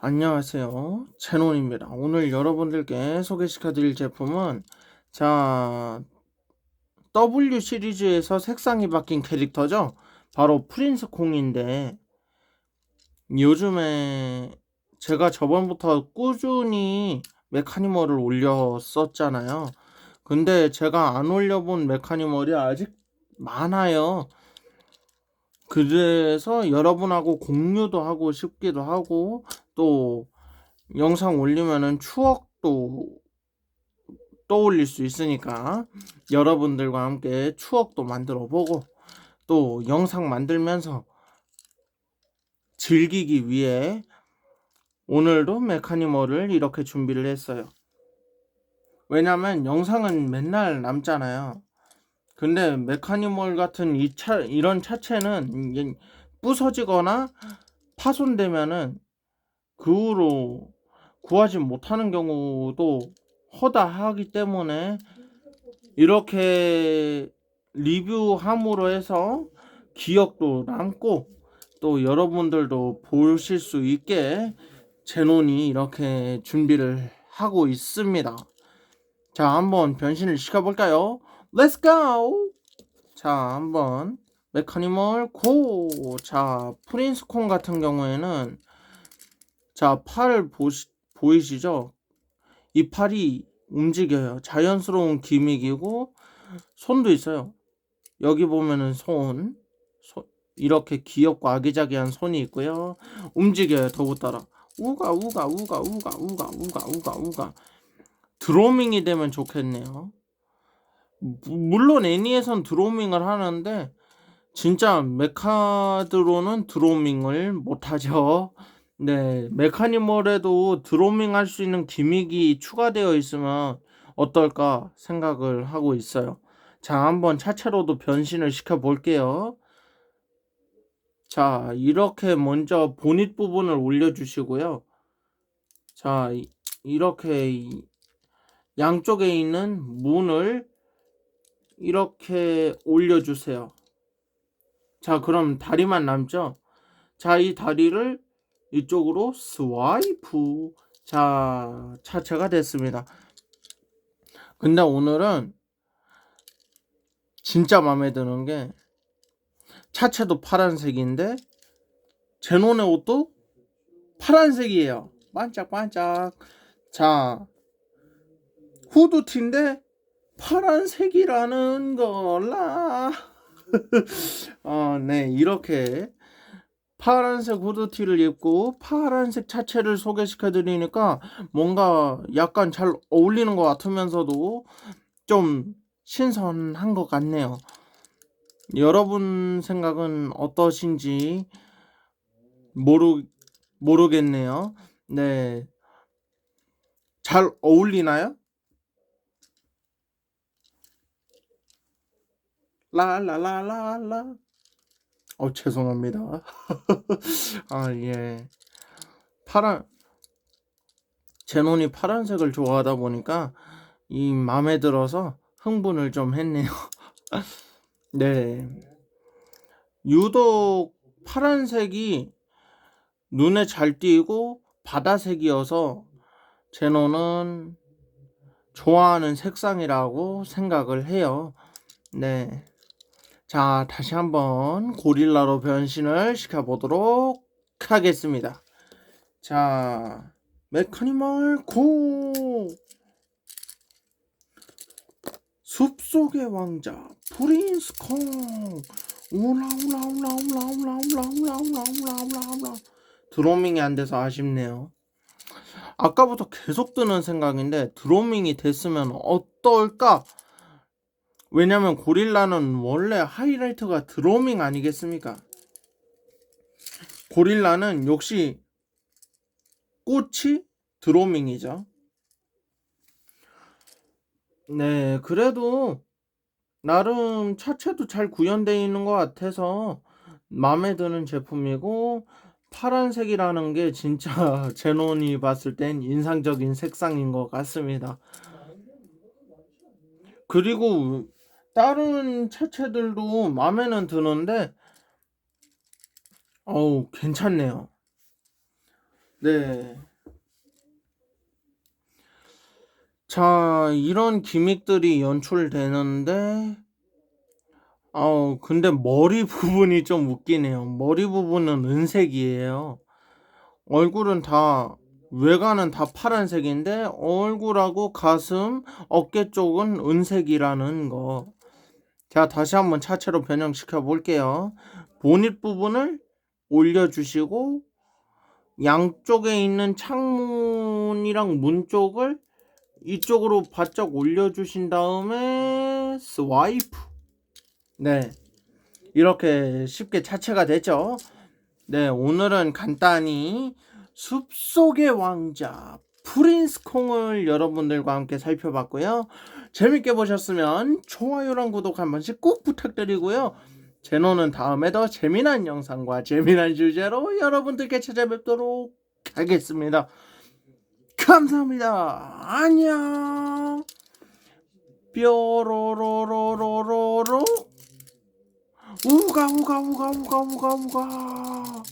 안녕하세요. 제논입니다. 오늘 여러분들께 소개시켜 드릴 제품은 자 W 시리즈에서 색상이 바뀐 캐릭터죠. 바로 프린스 콩인데 요즘에 제가 저번부터 꾸준히 메카니멀을 올렸었잖아요. 근데 제가 안 올려본 메카니멀이 아직 많아요. 그래서 여러분하고 공유도 하고 싶기도 하고 또 영상 올리면은 추억도 떠올릴 수 있으니까 여러분들과 함께 추억도 만들어 보고 또 영상 만들면서 즐기기 위해 오늘도 메카니멀을 이렇게 준비를 했어요. 왜냐면 영상은 맨날 남잖아요. 근데 메카니멀 같은 이 차, 이런 차체는 부서지거나 파손되면은 그 후로 구하지 못하는 경우도 허다하기 때문에 이렇게 리뷰함으로 해서 기억도 남고 또 여러분들도 보실 수 있게 제논이 이렇게 준비를 하고 있습니다. 자, 한번 변신을 시켜볼까요? Let's go! 자, 한번 메카니멀 고! 자, 프린스콘 같은 경우에는 자, 팔 보시, 보이시죠? 이 팔이 움직여요. 자연스러운 기믹이고, 손도 있어요. 여기 보면은 손, 손 이렇게 귀엽고 아기자기한 손이 있고요. 움직여요. 더보따라. 우가, 우가, 우가, 우가, 우가, 우가, 우가, 우가. 드로밍이 되면 좋겠네요. 물론 애니에선 드로밍을 하는데, 진짜 메카드로는 드로밍을 못하죠. 네, 메카니멀에도 드로밍 할 수 있는 기믹이 추가되어 있으면 어떨까 생각을 하고 있어요. 자, 한번 차체로도 변신을 시켜 볼게요. 자, 이렇게 먼저 보닛 부분을 올려주시고요. 자, 이렇게 양쪽에 있는 문을 이렇게 올려주세요. 자, 그럼 다리만 남죠? 자, 이 다리를 이쪽으로 스와이프. 자, 차체가 됐습니다. 근데 오늘은 진짜 마음에 드는 게 차체도 파란색인데 제논의 옷도 파란색이에요. 반짝반짝. 자, 후드티인데 파란색이라는 걸라. 어, 네, 이렇게 파란색 후드티를 입고 파란색 차체를 소개시켜 드리니까 뭔가 약간 잘 어울리는 것 같으면서도 좀 신선한 것 같네요. 여러분 생각은 어떠신지 모르 모르겠네요. 네. 잘 어울리나요? 라라라라라. 어, 죄송합니다. 아, 예. 파란, 제논이 파란색을 좋아하다 보니까 이 마음에 들어서 흥분을 좀 했네요. 네. 유독 파란색이 눈에 잘 띄고 바다색이어서 제논은 좋아하는 색상이라고 생각을 해요. 네. 자, 다시 한번 고릴라로 변신을 시켜보도록 하겠습니다. 자, 메카니멀 고! 숲속의 왕자 프린스 콩 우라우라우라우라우라우라우라우라우라우라 드로밍이 안 돼서 아쉽네요. 아까부터 계속 드는 생각인데 드로밍이 됐으면 어떨까 왜냐면 고릴라는 원래 하이라이트가 드로밍 아니겠습니까? 고릴라는 역시 꽃이 드로밍이죠. 네, 그래도 나름 차체도 잘 구현되어 있는 것 같아서 마음에 드는 제품이고 파란색이라는 게 진짜 제논이 봤을 땐 인상적인 색상인 것 같습니다. 그리고 다른 차체들도 마음에는 드는데 어우 괜찮네요. 네. 자, 이런 기믹들이 연출되는데 어 근데 머리 부분이 좀 웃기네요. 머리 부분은 은색이에요. 얼굴은 다 외관은 다 파란색인데 얼굴하고 가슴, 어깨 쪽은 은색이라는 거. 자, 다시 한번 차체로 변형시켜 볼게요. 보닛 부분을 올려주시고 양쪽에 있는 창문이랑 문 쪽을 이쪽으로 바짝 올려주신 다음에 스와이프. 네. 이렇게 쉽게 차체가 됐죠. 네, 오늘은 간단히 숲속의 왕자 프린스 콩을 여러분들과 함께 살펴봤고요. 재밌게 보셨으면 좋아요랑 구독 한 번씩 꼭 부탁드리고요. 제노는 다음에 더 재미난 영상과 재미난 주제로 여러분들께 찾아뵙도록 하겠습니다. 감사합니다. 안녕. 뾰로로로로로로 우가 우가 우가 우가 우가 우가